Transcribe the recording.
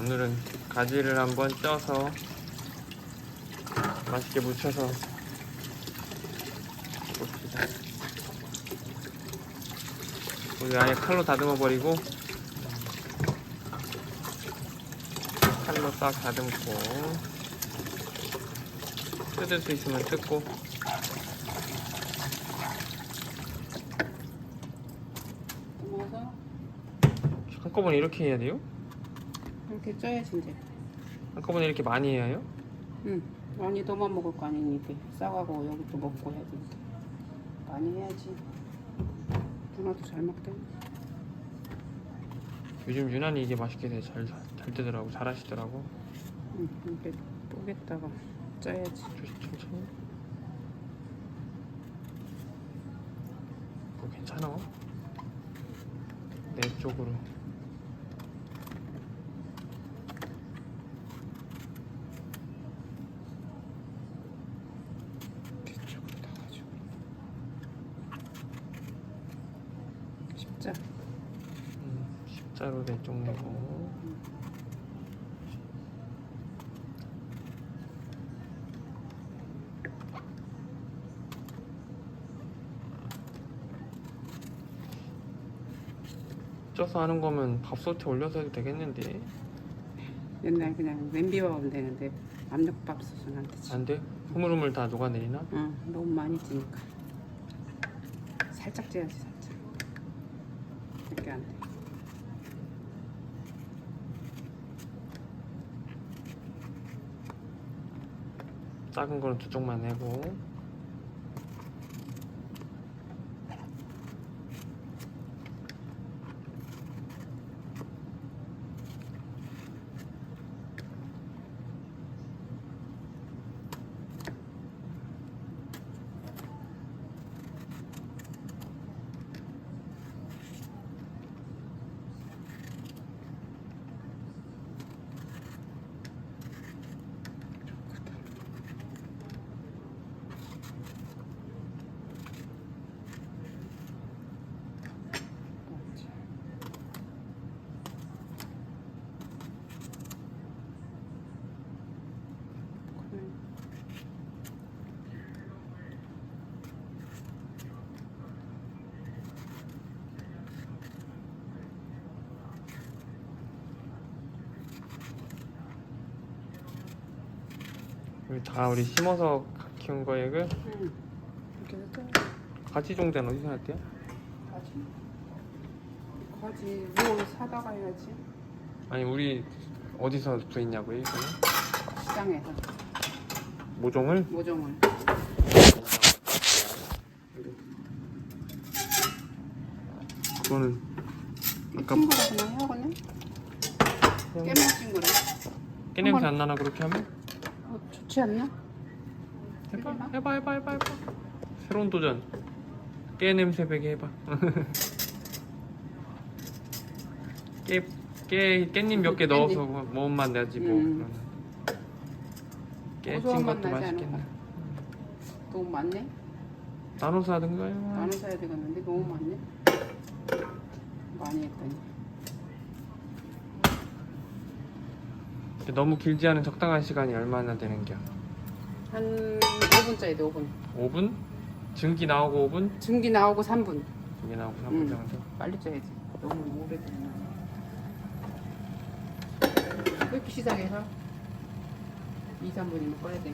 오늘은 가지를 한번 쪄서 맛있게 무쳐서 봅시다. 우리 아예 칼로 다듬어 버리고 칼로 딱 다듬고 뜯을 수 있으면 뜯고 담아서 한꺼번에 이렇게 해야 돼요? 이렇게 쪄야지 이제. 한꺼번에 이렇게 많이 해요? 응. 많이 너만 먹을 거 아니니까 싸가고 여기 또 먹고 해야 되니까 많이 해야지. 누나도 잘 먹대. 요즘 유난히 이게 맛있게 돼. 잘, 잘 되더라고. 잘 하시더라고. 응. 이렇게 쪼개다가 쪄야지. 조- 천천히. 뭐 괜찮아? 내 쪽으로 다가지고. 십자. 음, 십자로 내쪽 내고. 쪄서 하는 거면 밥솥에 올려서 해도 되겠는데 옛날 그냥 냄비밥은 되는데 압력밥솥은 안 되지. 안 돼? 흐물흐물 다 녹아내리나? 응. 너무 많이 찌니까. 살짝 쪄야지 살짝. 돼. 작은 거는 두 쪽만 내고 그렇지. 그래. 여기 다 우리 심어서 키운 거예요 이거? 응. 이렇게 쪄. 가지 종대는 어디서 났대요? 가지. 가지 뭐 사다가 해야지. 아니 우리 어디서 구했냐고요 이거는? 시장에서 모종을? 모종을. 그거는 아까 친구가 그냥 해오거든. 깨물 친구래. 깨냄새 안 나나 그렇게 하면? 어, 좋지 않나? 해봐 해봐 해봐 해봐 해봐 새로운 도전 깨 냄새 배게 해봐 깨, 깨, 깻잎 몇 개. 넣어서 되지 뭐 음. 깨찐 고소한 맛 것도 나지 맛있겠네? 너무 많네. 나눠서 하든가요? 나눠 사야 되겠는데 너무 많네. 많이 했더니. 너무 길지 않은 적당한 시간이 얼마나 되는 겨? 한 5분짜리 돼 5분. 5분? 증기 나오고 5분? 증기 나오고 3분. 증기 나오고 3분 음. 정도? 빨리 쪄야지. 너무 오래됐나. 끓기 시작해서 2, 3분이면 꺼야 돼.